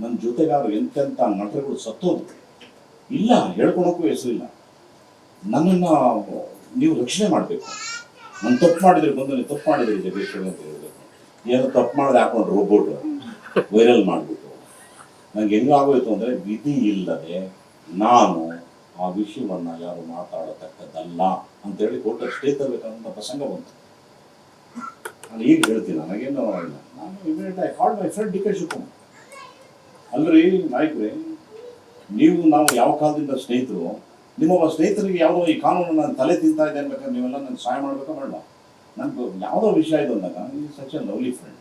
ನನ್ನ ಜೊತೆಗಾರರು ಎಂತೆಂಥ ನಟರುಗಳು ಸತ್ತೋದು ಇಲ್ಲ, ಹೇಳ್ಕೊಳಕ್ಕೂ ಹೆಸರಿಲ್ಲ ನನ್ನನ್ನು ನೀವು ರಕ್ಷಣೆ ಮಾಡಬೇಕು. ನಾನು ತಪ್ಪು ಮಾಡಿದ್ರೆ ಬಂದು ನೀವು ತಪ್ಪು ಮಾಡಿದ್ರೆ ಜಗೇಶ್ವರ ಅಂತ ಹೇಳಬೇಕು. ಏನೋ ತಪ್ಪು ಮಾಡಿದ್ರೆ ಹಾಕೊಂಡು ರೋಬೋಟ್ ವೈರಲ್ ಮಾಡಿಬಿಟ್ಟು. ನಂಗೆ ಹೆಂಗಾಗೋಯ್ತು ಅಂದರೆ ವಿಧಿ ಇಲ್ಲದೆ ನಾನು ಆ ವಿಷಯವನ್ನು ಯಾರು ಮಾತಾಡತಕ್ಕದ್ದಲ್ಲ ಅಂತೇಳಿ ಕೋರ್ಟ್ ಸ್ಟೇ ತರಬೇಕನ್ನೋ ಪ್ರಸಂಗ ಬಂತು. ನಾನು ಈಗ ಹೇಳ್ತೀನಿ, ನನಗೇನು ಇಲ್ಲ. ನಾನು immediate I call my friend D K Shivakumar ಅಲ್ರಿ ನಾಯಕರೇ ನೀವು ನಾವು ಯಾವ ಕಾಲದಿಂದ ಸ್ನೇಹಿತರು ನಿಮ್ಮೊಬ್ಬ ಸ್ನೇಹಿತರಿಗೆ ಯಾವುದೋ ಈ ಕಾನೂನು ನಾನು ತಲೆ ತಿಂತಾ ಇದೆ ಅನ್ಬೇಕಾದ್ರೆ ನೀವೆಲ್ಲ ನನಗೆ ಸಹಾಯ ಮಾಡಬೇಕಾ ಬೇಡ ನನಗೆ ಯಾವುದೋ ವಿಷಯ ಇದು ಅಂದಾಗ ಈ ಸಚ್ ಎ ಲವ್ಲಿ ಫ್ರೆಂಡ್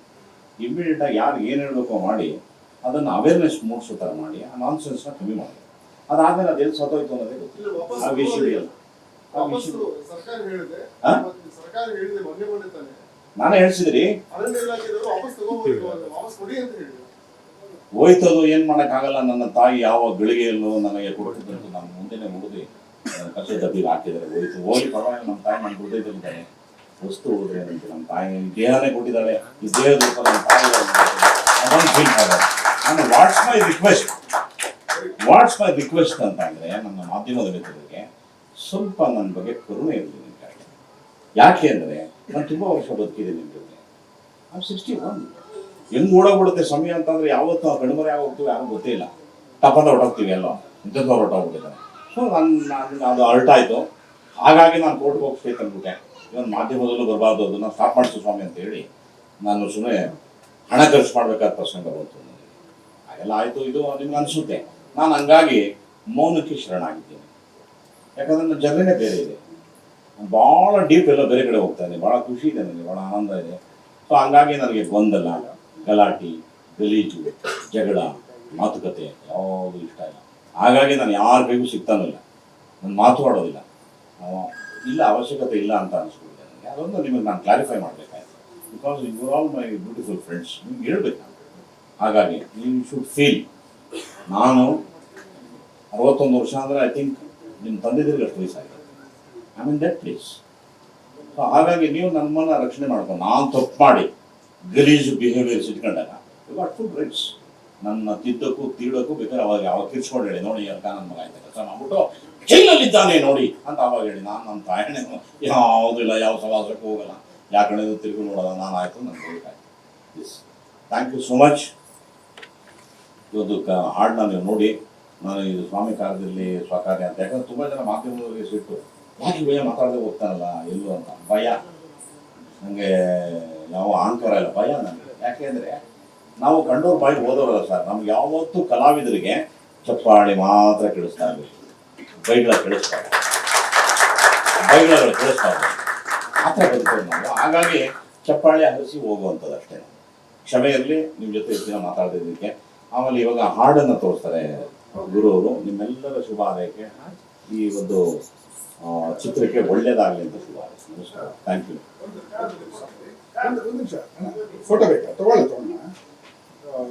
ಇಮಿಡಿಯೇಟಾಗಿ ಯಾರು ಏನು ಹೇಳಬೇಕೋ ಮಾಡಿ ಅದನ್ನು ಅವೇರ್ನೆಸ್ ಮೂಡಿಸೋ ಥರ ಮಾಡಿ ಆ ನಾನ್ಸೆನ್ಸ್ನ ಕಮ್ಮಿ ಮಾಡಿ. ಅದಾದ್ಮೇಲೆ ಎಲ್ಲಿ ಸತ್ತೋಯ್ತು ಅನ್ನೋದೇ ಗೊತ್ತಿಲ್ಲ. ಆ ವಿಷಯ ಆ ನಾನೇ ಹೇಳ್ಸಿದ್ರಿ. ಹೋಯ್ತದು ಏನು ಮಾಡೋಕ್ಕಾಗಲ್ಲ, ನನ್ನ ತಾಯಿ ಯಾವ ಗಳಿಗೆಯಲ್ಲೋ ನನಗೆ ಕೊಟ್ಟಿದ್ದಂತ ನಾನು ಮುಂದೆನೆ ಮುಗಿದು ಕಷ್ಟ ಡಬ್ಬಿಗೆ ಹಾಕಿದ್ದಾರೆ. ಹೋಯ್ತು, ಹೋಗಿ ಪರವಾಗಿ ನಮ್ಮ ತಾಯಿ ನನ್ನ ಅಂತಾನೆ ವಸ್ತು ಹೋದ್ರೆ ಅಂತ ನಮ್ಮ ತಾಯಿ ದೇಹನೇ ಕೊಟ್ಟಿದ್ದಾಳೆ, ಈ ದೇಹದ ನಮ್ಮ ತಾಯಿ what's my request what's my request ಅಂತ ಅಂದ್ರೆ ನನ್ನ ಮಾಧ್ಯಮದ ಮಿತ್ರರಿಗೆ ಸ್ವಲ್ಪ ನನ್ನ ಬಗ್ಗೆ ಕರುಣೆ ಇರಲಿ ನಿಮ್ಗೆ. ಯಾಕೆ ಅಂದರೆ, ನಾನು ತುಂಬ ವರ್ಷ ಬದುಕಿದೆ ಐ ಸಿಕ್ಸ್ಟಿ ಒನ್ ಹೆಂಗ್ ಓಡೋಗ್ಬಿಡುತ್ತೆ ಸಮಯ ಅಂತಂದ್ರೆ ಯಾವತ್ತು ಆ ಕಣ್ಮರೆ ಆಗೋಗ್ತೀವಿ ಯಾರು ಗೊತ್ತೇ ಇಲ್ಲ. ತಪ್ಪಂದ ಹೊರಟೋಗ್ತೀವಿ ಎಲ್ಲ ಇಂಥದ್ದು ಹೊರಟೋಗ್ಬಿಟ್ಟಿದ್ದಾರೆ. ಸೊ ನಾನು ಅದು ಅರ್ಟ್ ಆಯಿತು ಹಾಗಾಗಿ ನಾನು ಕೋರ್ಟ್ಗೆ ಹೋಗ್ಬೇಕು ಅಂದ್ಬಿಟ್ಟೆ. ಇವನ್ ಮಾಧ್ಯಮದಲ್ಲೂ ಬರಬಾರ್ದು, ಅದನ್ನ ಸ್ಟಾಪ್ ಮಾಡಿಸು ಸ್ವಾಮಿ ಅಂತ ಹೇಳಿ ನಾನು ಸುಮ್ಮನೆ ಹಣ ಖರ್ಚು ಮಾಡಬೇಕಾದ ಪ್ರಸಂಗ ಬಂತು. ಹಾಗೆಲ್ಲ ಆಯಿತು, ಇದು ನಿಮ್ಗೆ ಅನಿಸುತ್ತೆ. ನಾನು ಹಂಗಾಗಿ ಮೌನಕ್ಕೆ ಶರಣಾಗಿದ್ದೀನಿ. ಯಾಕಂದ್ರೆ ನನ್ನ ಜರ್ನಿನೇ ಬೇರೆ ಇದೆ. ಭಾಳ ಡೀಪ್ ಎಲ್ಲ ಬೇರೆ ಕಡೆ ಹೋಗ್ತಾ ಇದ್ದೀನಿ. ಭಾಳ ಖುಷಿ ಇದೆ ನನಗೆ ಭಾಳ ಆನಂದ ಇದೆ. ಸೊ ಹಂಗಾಗಿ ನನಗೆ ಗೊಂದಲ ಗಲಾಟೆ, ಗಲೀಜು, ಜಗಳ, ಮಾತುಕತೆ, ಯಾವುದು ಇಷ್ಟ ಇಲ್ಲ. ಹಾಗಾಗಿ ನಾನು ಯಾರ ಕೈಗೂ ಸಿಗ್ತಾನಿಲ್ಲ ನಾನು ಮಾತಾಡೋದಿಲ್ಲ ಇಲ್ಲ, ಅವಶ್ಯಕತೆ ಇಲ್ಲ ಅಂತ ಅನಿಸ್ಕೊಂಡಿದ್ದೆ ನನಗೆ. ಅದೊಂದು ನಿಮಗೆ ನಾನು clarify ಮಾಡಬೇಕಾಯ್ತು. Because you all my beautiful friends ನಿಮ್ಗೆ ಹೇಳ್ಬೇಕು ನಾನು. ಹಾಗಾಗಿ ಯು ಶುಡ್ ಫೀಲ್ ನಾನು ಅರವತ್ತೊಂದು ವರ್ಷ ಅಂದರೆ ಐ ಥಿಂಕ್ ನಿಮ್ಮ ತಂದಿದ್ದೀರಿಗೆ ಅಷ್ಟು ವಯಸ್ಸಾಗಿದೆ. I mean that place so ಹಾಗಾಗಿ ನೀವು ನಮ್ಮನ್ನ ರಕ್ಷಣೆ ಮಾಡ್ಕೊಂಡು, ನಾನು ತಪ್ಪು ಮಾಡಿ. ಗಲೀಜು ಬಿಹೇವಿಯರ್ಸ್ ಇಟ್ಕೊಂಡಾಗ. ವಾಟ್ ಫುಡ್ ರೈಟ್ಸ್ ನನ್ನ ತಿದ್ದಕ್ಕೂ ತೀಡಕ್ಕೂ ಬೇಕಾದ್ರೆ ಅವಾಗ ಯಾವಾಗ ತಿರ್ಸ್ಕೊಂಡು ಹೇಳಿ, ನೋಡಿ ಅಂತ ನನ್ನ ಮಗ ಆಯ್ತು ಕೆಲಸ ಮಾಡ್ಬಿಟ್ಟು ಜೈಲಲ್ಲಿದ್ದಾನೆ ನೋಡಿ ಅಂತ ಅವಾಗ ಹೇಳಿ. ನಾನು ನನ್ನ ತಾಯಣೆ ಯಾವುದಿಲ್ಲ ಯಾವ ಸವಾಸಕ್ಕೂ ಹೋಗಲ್ಲ. ಯಾಕಂದ್ರೆ ಕಡೆ ತಿರುಗಿ ನೋಡೋಲ್ಲ ನಾನು ಆಯಿತು ನನ್ನ ಬೇಕಾಯ್ತು yes thank you so much ಇವತ್ತು ಕ, ಹಾಡನ್ನ ನೀವು ನೋಡಿ. ನಾನು ಇದು ಸ್ವಾಮಿ ಕಾರ್ಯದಲ್ಲಿ ಸ್ವಕಾರ್ಯ ಅಂತ. ಯಾಕಂದ್ರೆ ತುಂಬ ಜನ ಮಾಧ್ಯಮದವರಿಗೆ ಸಿಟ್ಟು. ಯಾಕೆ ಭಯ? ಮಾತಾಡದೆ ಹೋಗ್ತಾನಲ್ಲ ಎಲ್ಲೂ ಅಂತ. ಭಯ? ನನಗೆ ಯಾವ ಅಹಂಕಾರ ಇಲ್ಲ ಭಯ ನನಗೆ ಯಾಕೆ ಅಂದರೆ ನಾವು ಕಂಡೋರ್ ಬಾಯಿ ಓದೋರಲ್ಲ ಸರ್, ನಮ್ಗೆ ಯಾವತ್ತೂ ಕಲಾವಿದರಿಗೆ ಚಪ್ಪಾಳಿ ಮಾತ್ರ ಕೇಳಿಸ್ತಾ ಇರಬೇಕು. ಬೈಗಳ ಕೇಳಿಸ್ತಾ ಬೈಗಳ ಕೇಳಿಸ್ತಾ ಆ ಬದುಕೋದು ನಾವು. ಹಾಗಾಗಿ ಚಪ್ಪಾಳಿ ಹರಿಸಿ ಹೋಗುವಂಥದ್ದು ಅಷ್ಟೇ ಕ್ಷಮೆ ಇರಲಿ ನಿಮ್ಮ ಜೊತೆ ಇಷ್ಟು ದಿನ ಮಾತಾಡ್ತಿದ್ದಕ್ಕೆ. ಆಮೇಲೆ ಇವಾಗ ಹಾಡನ್ನು ತೋರಿಸ್ತಾರೆ ಗುರುವರು. ನಿಮ್ಮೆಲ್ಲರ ಶುಭ ಈ ಒಂದು ಚಿತ್ರಕ್ಕೆ ಒಳ್ಳೇದಾಗಲಿ ಅಂತ ಶುಭ ನಮಸ್ಕಾರ. ಥ್ಯಾಂಕ್ ಯು ಫೋಟೋ ಬೇಕಾ? ತಗೊಳ್ಳ ತಗೊಂಡ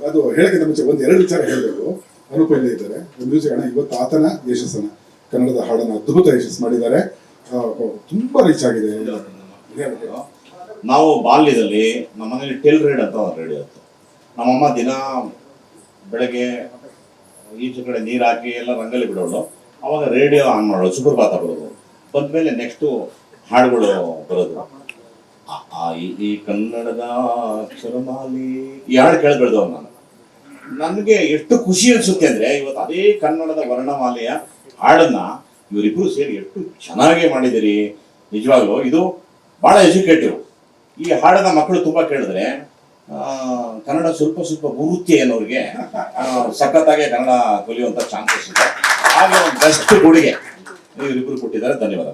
ಅದು ಹೇಳಕ್ಕಿಂತ ಮುಂಚೆ ಒಂದು ಎರಡು ವಿಚಾರ ಹೇಳಬೇಕು. ಅನುಪ ಇದ್ದಾರೆ. ಒಂದು ವಿಚಾರ ಇವತ್ತು ಆತನ ಯಶಸ್ಸನ್ನ ಕನ್ನಡದ ಹಾಡನ್ನು ಅದ್ಭುತ ಯಶಸ್ಸು ಮಾಡಿದ್ದಾರೆ. ತುಂಬಾ ರೀಚ್ ಆಗಿದೆ. ನಾವು ಬಾಲ್ಯದಲ್ಲಿ ನಮ್ಮ ಮನೇಲಿ ಟೆಲ್ ರೇಡ್ ಅಂತ ರೇಡಿಯೋ ಇತ್ತು. ನಮ್ಮಮ್ಮ ದಿನ ಬೆಳಗ್ಗೆ ಈಚೆ ಕಡೆ ನೀರು ಹಾಕಿ ಎಲ್ಲ ರಂಗಲ್ಲಿ ಬಿಡೋಳು. ಅವಾಗ ರೇಡಿಯೋ ಆನ್ ಮಾಡೋಳು, ಸುಪ್ರಭಾತ ಬರೋದು. ಬಂದ್ಮೇಲೆ ನೆಕ್ಸ್ಟು ಹಾಡುಗಳು ಬರೋದು. ಈ ಕನ್ನಡದ ಅಕ್ಷರಮಾಲಿ. ಯಾರು ಕೇಳ್ಬಾರ್ದು ಕೇಳಿ ನಾನು. ನನಗೆ ಎಷ್ಟು ಖುಷಿ ಅನ್ಸುತ್ತೆ ಅಂದ್ರೆ ಇವತ್ತು ಅದೇ ಕನ್ನಡದ ವರ್ಣಮಾಲೆಯ ಹಾಡನ್ನ ಇವರಿಬ್ರು ಸೇರಿ ಎಷ್ಟು ಚೆನ್ನಾಗಿ ಮಾಡಿದಿರಿ ನಿಜವಾಗ್ಲೂ ಇದು ಬಹಳ ಎಜುಕೇಟಿವ್. ಈ ಹಾಡನ್ನ ಮಕ್ಕಳು ತುಂಬಾ ಕೇಳಿದ್ರೆ ಕನ್ನಡ ಸ್ವಲ್ಪ ಸ್ವಲ್ಪ ಗುರುತಿ ಅನ್ನೋರಿಗೆ ಸಖತ್ತಾಗೆ ಕನ್ನಡ ಕಲಿಯುವಂತ ಚಾನ್ಸಸ್ ಇದೆ. ಹಾಗೆ ಒಂದು ಬೆಸ್ಟ್ ಕೊಡುಗೆ ಇವರಿಬ್ರು ಕೊಟ್ಟಿದ್ದಾರೆ. ಧನ್ಯವಾದ